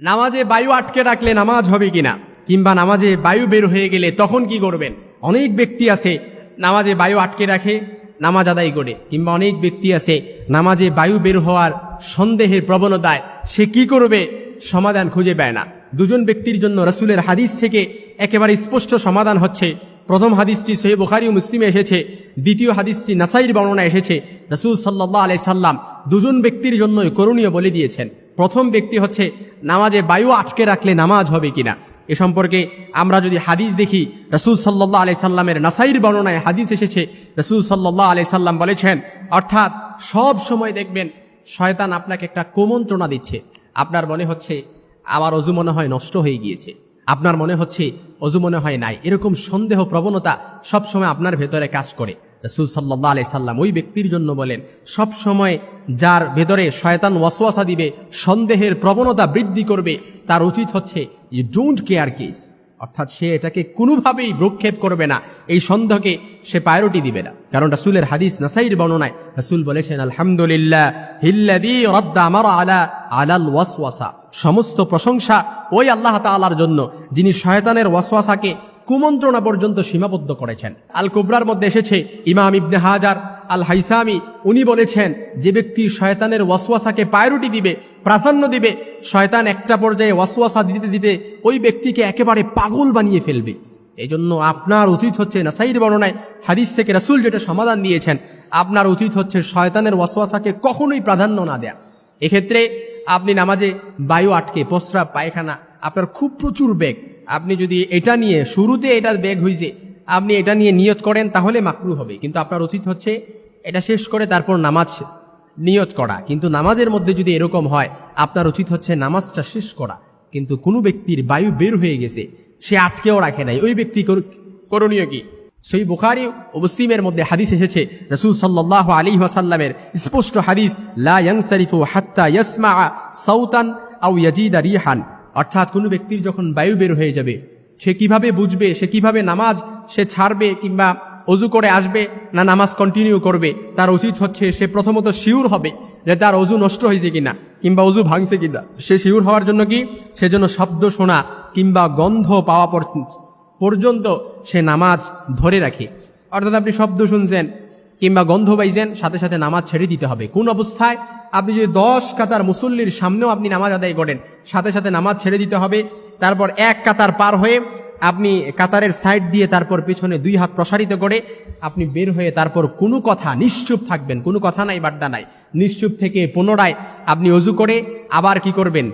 নামাজে বায়ু আটকে রাখলে নামাজ হবে কিনা? কিংবা নামাজে বায়ু বের হয়ে গেলে তখন কি করবেন? অনেক ব্যক্তি আছে, নামাজে বায়ু আটকে রাখে, নামাজ আদায় করে। কিংবা অনেক ব্যক্তি আছে, নামাজে বায়ু বের হওয়ার সন্দেহের প্রবণতায় সে কি করবে? সমাধান খুঁজে পায় না। দুজন ব্যক্তির জন্য রাসূলের হাদিস থেকে একেবারে স্পষ্ট সমাধান হচ্ছে। প্রথম হাদিসটি সহি বুখারি ও মুসলিমে এসেছে, দ্বিতীয় হাদিসটি নাসাইর বর্ণনা এসেছে। রসুল সাল্লাহ আলাই সাল্লাম দুজন ব্যক্তির জন্যই করণীয় বলে দিয়েছেন। প্রথম ব্যক্তি হচ্ছে নামাজে বায়ু আটকে রাখলে নামাজ হবে কিনা। এ সম্পর্কে আমরা যদি হাদিস দেখি, রসুল সাল্লাহ আলাই সাল্লামের নাসাইর বর্ণনায় হাদিস এসেছে। রসুল সাল্লাহ আলাই সাল্লাম বলেছেন, অর্থাৎ সব সময় দেখবেন শয়তান আপনাকে একটা কুমন্ত্রণা দিচ্ছে। আপনার মনে হচ্ছে আমার অজু মনে হয় নষ্ট হয়ে গিয়েছে। আপনার মনে হচ্ছে অজু মনে হয় নাই। এরকম সন্দেহ প্রবণতা সবসময় আপনার ভেতরে কাজ করে। রসুল সাল্লাহ আলাই সাল্লাম ওই ব্যক্তির জন্য বলেন, সব সময় যার ভেতরে শয়তান ওয়াসওয়াসা দিবে, সন্দেহের প্রবণতা বৃদ্ধি করবে, তার উচিত হচ্ছে ইউ ডোন্ট কেয়ার কেস অর্থাৎ সে এটাকে কোনোভাবেই ভ্রক্ষেপ করবে না, এই সন্দেহকে সে প্রায়োরিটি দিবে না। কারণ রাসুলের হাদিস নাসাইর বর্ণনায় রাসুল বলেছেন, আলহামদুলিল্লাহ আমার আলা, আলাল ওয়াসওয়াসা। সমস্ত প্রশংসা ওই আল্লাহ তাআলার জন্য, যিনি শয়তানের ওয়াসওয়াসাকে কুমন্ত্রণা পর্যন্ত সীমাবদ্ধ করেছেন। আল কুবরার মধ্যে এসেছে ইমাম ইবনে হাজার আল হাইসামি উনি বলেছেন, যে ব্যক্তি শয়তানের ওয়াসওয়াসাকে প্রায়োরিটি দিবে, প্রাধান্য দিবে, শয়তান একটা পর্যায়ে ওয়াসওয়াসা দিতে দিতে ওই ব্যক্তিকে একেবারে পাগল বানিয়ে ফেলবে। এই জন্য আপনার উচিত হচ্ছে নাসাইর বর্ণনায় হাদিস থেকে রাসুল যেটা সমাধান দিয়েছেন, আপনার উচিত হচ্ছে শয়তানের ওয়াসওয়াসাকে কখনোই প্রাধান্য না দেয়া। এক্ষেত্রে আপনি নামাজে বায়ু আটকে প্রস্রাব পায়খানা, আপনার খুব প্রচুর বেগ। আপনি যদি এটা নিয়ে শুরুতে এটা বেগ হয়েছে আপনি এটা নিয়ে নিয়ত করেন, তাহলে মাকরু হবে। কিন্তু আপনার উচিত হচ্ছে এটা শেষ করে তারপর নামাজ নিয়ত করা। কিন্তু নামাজের মধ্যে যদি এরকম হয়, আপনার উচিত হচ্ছে নামাজটা শেষ করা। কিন্তু কোনো ব্যক্তির বায়ু বের হয়ে গেছে, সে আটকেও রাখে নাই। ওই ব্যক্তি কর- করণীয় কি? সেই বুখারি ও মুসলিমের মধ্যে হাদিস এসেছে, রসুল সাল্লাহ আলী ওয়াসাল্লামের স্পষ্ট হাদিস, লা ইয়ানসারিফু হাত্তা ইয়াসমা সাউতান আউ ইয়াজিদা রিহান। অর্থাৎ কোনো ব্যক্তির যখন বায়ু বের হয়ে যাবে, সে কীভাবে বুঝবে, সে কীভাবে নামাজ সে ছাড়বে কিংবা অজু করে আসবে না নামাজ কন্টিনিউ করবে, তার উচিত হচ্ছে সে প্রথমত শিউর হবে যে তার অজু নষ্ট হয়েছে কিনা কিংবা অজু ভাঙছে কিনা। সে শিউর হওয়ার জন্য কি? সেজন্য শব্দ শোনা কিংবা গন্ধ পাওয়া পর্যন্ত সে নামাজ ধরে রাখে। অর্থাৎ আপনি শব্দ শুনছেন কিংবা গন্ধ পাইছেন, সাথে সাথে নামাজ ছেড়ে দিতে হবে। কোন অবস্থায় আপনি যদি দশ কাতার মুসল্লির সামনেও আপনি নামাজ আদায় করেন, সাথে সাথে নামাজ ছেড়ে দিতে হবে, তারপর এক কাতার পার হয়ে আপনি কাতারের সাইড দিয়ে তারপর পিছনে দুই হাত প্রসারিত করে আপনি বের হয়ে তারপর কোনো কথা, নিশ্চুপ থাকবেন। কোনো কথা নাই বাড্ডা নাই। নিশ্চুপ থেকে পুনরায় আপনি অজু করে আবার কি করবেন?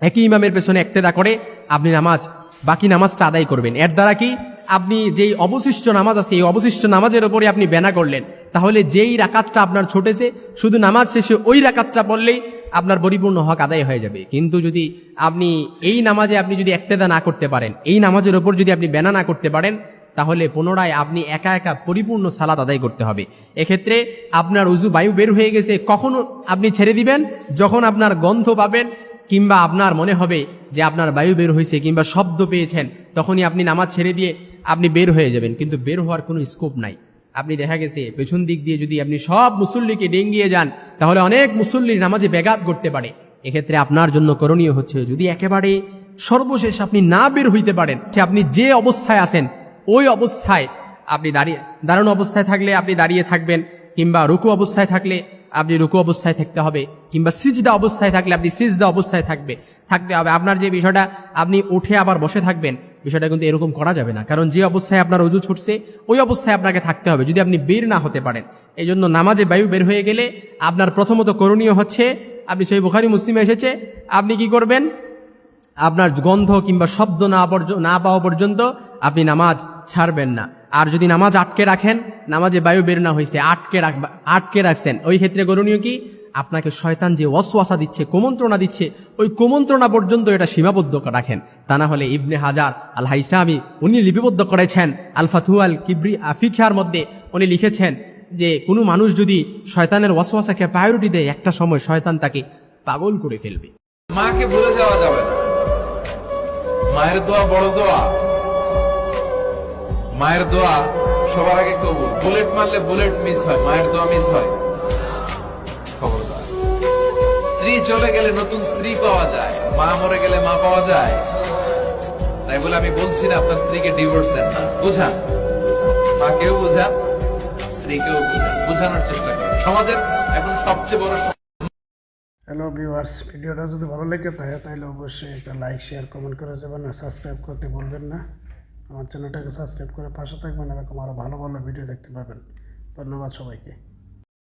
একই ইমামের পেছনে একতেদা করে আপনি নামাজ, বাকি নামাজটা আদায় করবেন। এর দ্বারা কি? আপনি যেই অবশিষ্ট নামাজ আছে, এই অবশিষ্ট নামাজের ওপরে আপনি বেনা করলেন, তাহলে যেই রাকাতটা আপনার ছোটেছে, শুধু নামাজ শেষে ওই রাকাতটা পড়লেই আপনার পরিপূর্ণ হক আদায় হয়ে যাবে। কিন্তু যদি আপনি এই নামাজে আপনি যদি একতেদা না করতে পারেন, এই নামাজের ওপর যদি আপনি বেনা না করতে পারেন, তাহলে পুনরায় আপনি একা একা পরিপূর্ণ সালাদ আদায় করতে হবে। এক্ষেত্রে আপনার উজু বায়ু বের হয়ে গেছে, কখনো আপনি ছেড়ে দিবেন, যখন আপনার গন্ধ পাবেন, কিংবা আপনার মনে হবে যে আপনার বায়ু বের হয়েছে, কিংবা শব্দ পেয়েছেন, তখনই আপনি নামাজ ছেড়ে দিয়ে আপনি বের হয়ে যাবেন, কিন্তু বের হওয়ার কোনো স্কোপ নাই। আপনি দেখা গেছে, পেছন দিক দিয়ে যদি আপনি সব মুসল্লিকে ডেঙ্গিয়ে যান, তাহলে অনেক মুসল্লির নামাজে ব্যাঘাত করতে পারে। এক্ষেত্রে আপনার জন্য করণীয় হচ্ছে, যদি একেবারে সর্বশেষ আপনি না বের হইতে পারেন আপনি যে অবস্থায় আছেন, ওই অবস্থায় আপনি দাঁড়িয়ে, দাঁড়ানো অবস্থায় থাকলে আপনি দাঁড়িয়ে থাকবেন, কিংবা রুকু অবস্থায় থাকলে আপনি রুকু অবস্থায় থাকতে হবে, কিংবা সিজদা অবস্থায় থাকলে আপনি সিজদা অবস্থায় থাকবে, থাকতে হবে। আপনার যে বিষয়টা, আপনি উঠে আবার বসে থাকবেন বিষয়টা কিন্তু এরকম করা যাবে না। কারণ যে অবস্থায় আপনার অজু ছুটছে, ওই অবস্থায় আপনাকে থাকতে হবে। যদি আপনি বের না হতে পারেন এই জন্য নামাজে বায়ু বের হয়ে গেলে আপনার প্রথমত করণীয় হচ্ছে, আপনি সেই বুখারি, মুসলিমে এসেছে, আপনি কি করবেন? আপনার গন্ধ কিংবা শব্দ না না পাওয়া পর্যন্ত আপনি নামাজ ছাড়বেন না। আর যদি নামাজ আটকে রাখেন, নামাজে বায়ু বের না হয়েছে আটকে রাখবা, আটকে রাখছেন, ওই ক্ষেত্রে করণীয় কি? আপনাকে শয়তান যে ওয়াসওয়াসা দিচ্ছে, কুমন্ত্রণা দিচ্ছে, ওই কুমন্ত্রণা পর্যন্ত এটা সীমাবদ্ধ রাখেন। তা না হলে ইবনে হাজার আল হাইসামি উনি লিপিবদ্ধ করেছেন। আল ফাতু আল কিবরি আফিখার মধ্যে উনি লিখেছেন যে, কোনো মানুষ যদি শয়তানের ওয়াসওয়াসাকে প্রায়োরিটি দেয়, একটা সময় শয়তান তাকে পাগল করে ফেলবে। মাকে ভুলে যাওয়া যাবে না। মায়ের দোয়া বড় দোয়া। মায়ের দোয়া সবার আগে কবুল। বুলেট মারলে বুলেট মিস হয়, মায়ের দোয়া মিস হয়। চলে গেলে নতুন স্ত্রী পাওয়া যায়, মা মরে গেলে মা পাওয়া যায়। তাই বলে আমি বলছি না, আপনার স্ত্রীকে ডিভোর্স দেন না। বুঝান। মাকেও বুঝান, স্ত্রীকেও বুঝান। বুঝানোর চেষ্টা করেন। সমাজের এখন সবচেয়ে বড় হ্যালো ভিউয়ার্স ভিডিওটা যদি ভালো লেগে থাকে, তাহলে অবশ্যই একটা লাইক শেয়ার কমেন্ট করে যাবেন আর সাবস্ক্রাইব করতে বলবেন না। আমার চ্যানেলটাকে সাবস্ক্রাইব করে পাশে থাকবেন, এরকম আরও ভালো ভালো ভিডিও দেখতে পাবেন। ধন্যবাদ সবাইকে।